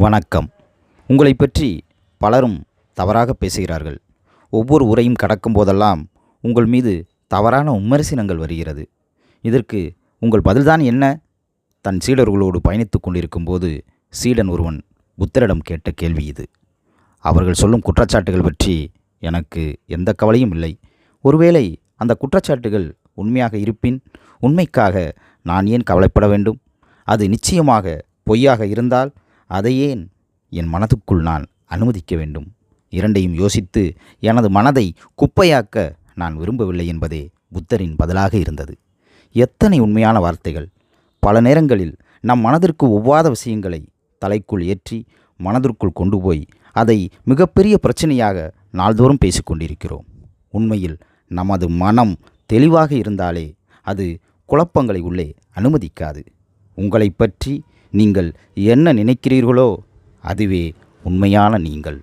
வணக்கம். உங்களை பற்றி பலரும் தவறாக பேசுகிறார்கள். ஒவ்வொரு உரையும் கடக்கும் போதெல்லாம் உங்கள் மீது தவறான விமர்சனங்கள் வருகிறது. இதற்கு உங்கள் பதில்தான் என்ன? தன் சீடர்களோடு பயணித்து கொண்டிருக்கும்போது சீடன் ஒருவன் புத்தரிடம் கேட்ட கேள்வி இது. அவர்கள் சொல்லும் குற்றச்சாட்டுகள் பற்றி எனக்கு எந்த கவலையும் இல்லை. ஒருவேளை அந்த குற்றச்சாட்டுகள் உண்மையாக இருப்பின் உண்மைக்காக நான் ஏன் கவலைப்பட வேண்டும்? அது நிச்சயமாக பொய்யாக இருந்தால் அதை ஏன் என் மனதுக்குள் நான் அனுமதிக்க வேண்டும். இரண்டையும் யோசித்து எனது மனதை குப்பையாக்க நான் விரும்பவில்லை என்பதே புத்தரின் பதிலாக இருந்தது. எத்தனை உண்மையான வார்த்தைகள். பல நேரங்களில் நம் மனதிற்கு ஒவ்வாத விஷயங்களை தலைக்குள் ஏற்றி மனதிற்குள் கொண்டு போய் அதை மிகப்பெரிய பிரச்சனையாக நாள்தோறும் பேசிக்கொண்டிருக்கிறோம். உண்மையில் நமது மனம் தெளிவாக இருந்தாலே அது குழப்பங்களை உள்ளே அனுமதிக்காது. உங்களை பற்றி நீங்கள் என்ன நினைக்கிறீர்களோ அதுவே உண்மையான நீங்கள்.